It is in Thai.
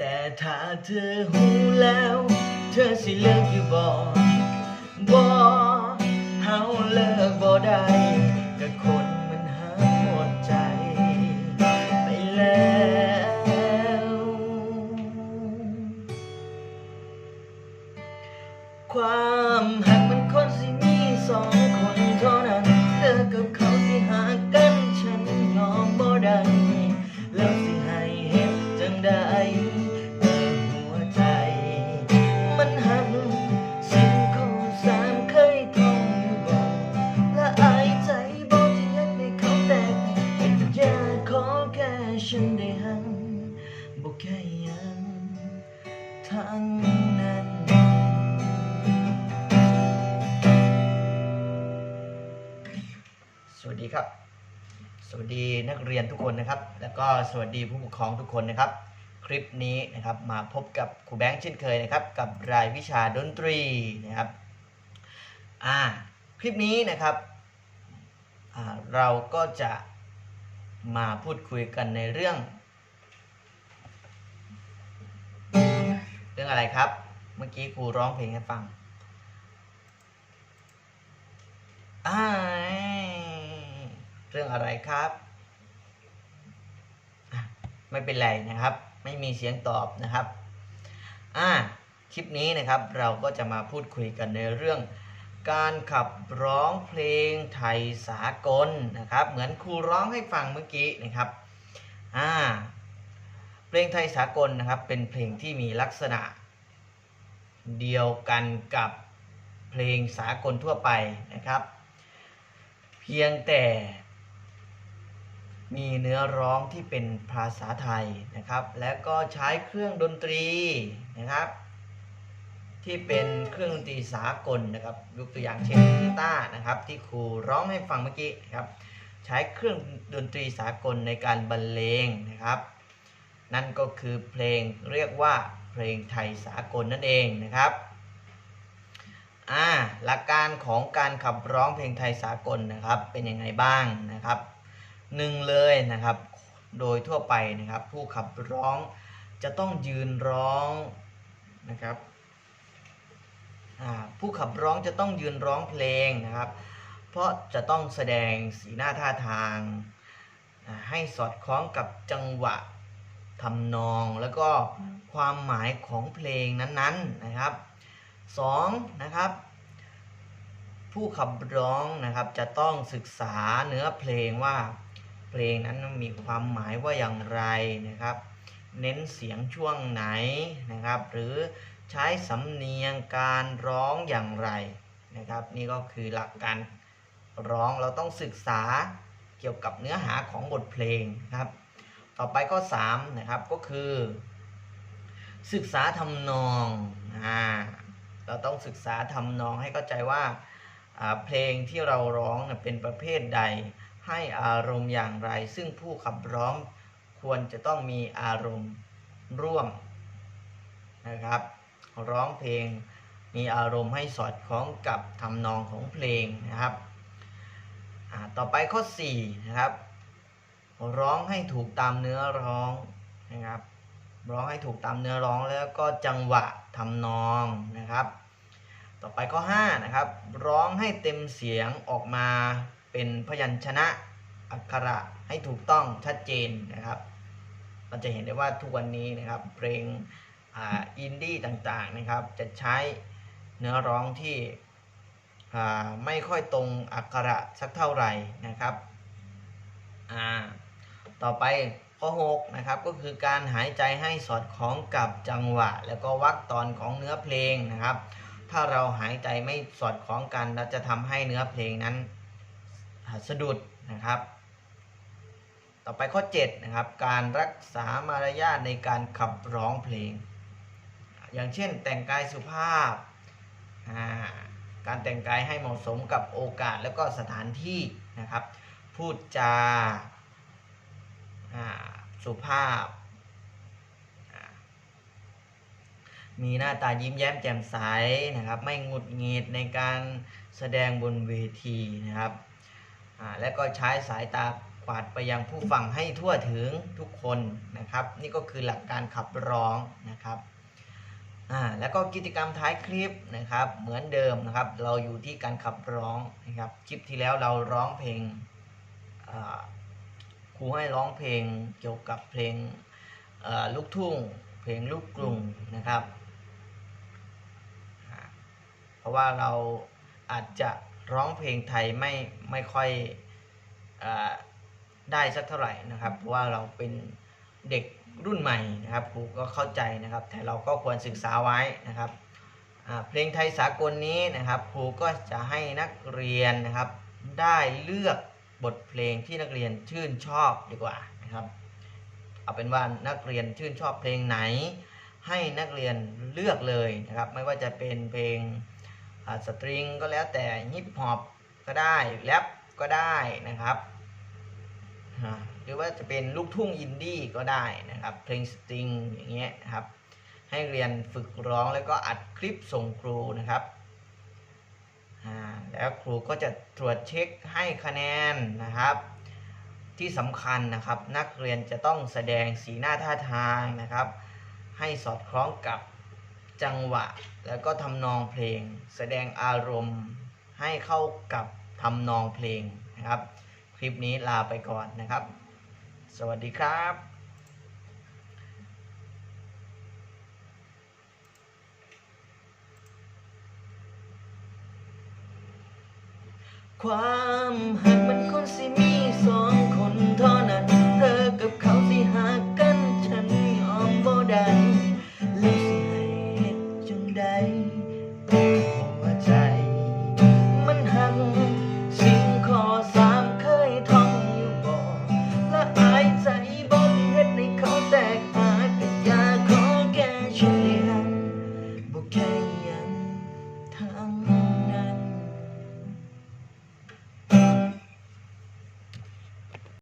แต่ถ้าเธอหูแล้ว เธอสิเลิกอยู่บ่บ่เฮาเลิกบ่ได้ก็คน สวัสดีครับ สวัสดีนักเรียนทุกคนนะครับ แล้วก็สวัสดีผู้ปกครองทุกคนนะครับ คลิปนี้นะครับมาพบกับครูแบงค์เช่นเคยนะครับ กับรายวิชาดนตรีนะครับอ่าคลิปนี้นะครับอ่าเราก็จะมาพูดคุยกันในเรื่อง เรื่องอะไรครับ เมื่อกี้ครูร้องเพลงให้ฟังอ่า เรื่องอะไรครับไม่เป็นไรนะครับ ไม่มีเสียงตอบนะครับอ่าคลิปนี้นะครับเราก็จะมาพูดคุยกันในเรื่องการขับร้องเพลงไทยสากลนะครับ เหมือนครูร้องให้ฟังเมื่อกี้นะครับอ่าเพลงไทยสากลนะครับเป็นเพลงที่มีลักษณะ เดียวกันกับเพลงสากลทั่วไปนะครับ เพียงแต่ มีเนื้อร้องที่เป็นภาษาไทยนะครับ และก็ใช้เครื่องดนตรีนะครับ ที่เป็นเครื่องดนตรีสากลนะครับยกตัวอย่างเช่นกีตาร์นะครับ ที่ครูร้องให้ฟังเมื่อกี้นะครับ ใช้เครื่องดนตรีสากลในการบรรเลงนะครับ นั่นก็คือเพลงเรียกว่าเพลงไทยสากลนั่นเองนะครับอ่าหลักการของการขับร้องเพลงไทยสากลนะครับ เป็นยังไงบ้างนะครับ หนึ่งเลยนะครับ โดยทั่วไปนะครับ ผู้ขับร้องจะต้องยืนร้องนะครับผู้ขับร้องจะต้องยืนร้องเพลงนะครับ เพราะจะต้องแสดงสีหน้าท่าทางให้สอดคล้องกับจังหวะทำนองแล้วก็ความหมายของเพลงนั้นๆนะครับสองนะครับ ผู้ขับร้องนะครับจะต้องศึกษาเนื้อเพลงว่า เพลงนั้นมีความหมายว่าอย่างไรนะครับ เน้นเสียงช่วงไหนนะครับ หรือใช้สำเนียงการร้องอย่างไรนะครับ นี่ก็คือหลักการร้องเราต้องศึกษาเกี่ยวกับเนื้อหาของบทเพลงนะครับ ต่อไปข้อ3นะครับก็คือ ศึกษาทำนองอ่าเราต้องศึกษาทำนองให้เข้าใจว่าเพลงที่เราร้องเป็นประเภทใด ให้อารมณ์อย่างไร ซึ่งผู้ขับร้องควรจะต้องมีอารมณ์ร่วมนะครับ ร้องเพลงมีอารมณ์ให้สอดคล้องกับทำนองของเพลงนะครับ ต่อไปข้อ4นะครับ ร้องให้ถูกตามเนื้อร้องนะครับ ร้องให้ถูกตามเนื้อร้องแล้วก็จังหวะทำนองนะครับ ต่อไปข้อ5นะครับ ร้องให้เต็มเสียงออกมา เป็นพยัญชนะอักขระให้ถูกต้องชัดเจนนะครับ เราจะเห็นได้ว่าทุกวันนี้นะครับ เพลงอินดี้ต่างๆนะครับ จะใช้เนื้อร้องที่ไม่ค่อยตรงอักขระสักเท่าไหร่นะครับ ต่อไปข้อ6นะครับก็คือการหายใจให้สอดคล้องกับจังหวะ แล้วก็วรรคตอนของเนื้อเพลงนะครับ ถ้าเราหายใจไม่สอดคล้องกันเราจะทำให้เนื้อเพลงนั้น สะดุดนะครับ ต่อไปข้อ7นะครับการรักษามารยาทในการขับร้องเพลง อย่างเช่นแต่งกายสุภาพ การแต่งกายให้เหมาะสมกับโอกาสแล้วก็สถานที่นะครับ พูดจาสุภาพ มีหน้าตายิ้มแย้มแจ่มใสนะครับ ไม่หงุดหงิดในการแสดงบนเวทีนะครับ และก็ใช้สายตากวาดไปยังผู้ฟังให้ทั่วถึงทุกคนนะครับ นี่ก็คือหลักการขับร้องนะครับแล้วก็กิจกรรมท้ายคลิปนะครับ เหมือนเดิมนะครับ เราอยู่ที่การขับร้องนะครับคลิปที่แล้วเราร้องเพลงครูให้ร้องเพลงเกี่ยวกับเพลงลูกทุ่ง เพลงลูกกรุงนะครับ เพราะว่าเราอาจจะ ร้องเพลงไทยไม่ไม่ค่อยอได้สักเท่าไหร่นะครับ เพราะว่าเราเป็นเด็กรุ่นใหม่นะครับครูก็เข้าใจนะครับ แต่เราก็ควรศึกษาไว้นะครับเพลงไทยสากลนี้นะครับครูก็จะให้นักเรียนนะครับ ได้เลือกบทเพลงที่นักเรียนชื่นชอบดีกว่านะครับ เอาเป็นว่านักเรียนชื่นชอบเพลงไหน ให้นักเรียนเลือกเลยนะครับ ไม่ว่าจะเป็นเพลง สตริงก็แล้วแต่ฮิปฮอปก็ได้แรปก็ได้นะครับหรือว่าจะเป็นลูกทุ่งอินดี้ก็ได้นะครับ เพลงสตริงอย่างเงี้ยครับ ให้เรียนฝึกร้องแล้วก็อัดคลิปส่งครูนะครับแล้วครูก็จะตรวจเช็คให้คะแนนนะครับ ที่สำคัญนะครับ นักเรียนจะต้องแสดงสีหน้าท่าทางนะครับ ให้สอดคล้องกับ จังหวะ แล้วก็ทำนองเพลง แสดงอารมณ์ให้เข้ากับทำนองเพลงนะครับ คลิปนี้ลาไปก่อนนะครับ สวัสดีครับความหักมันคนสิมีสองคน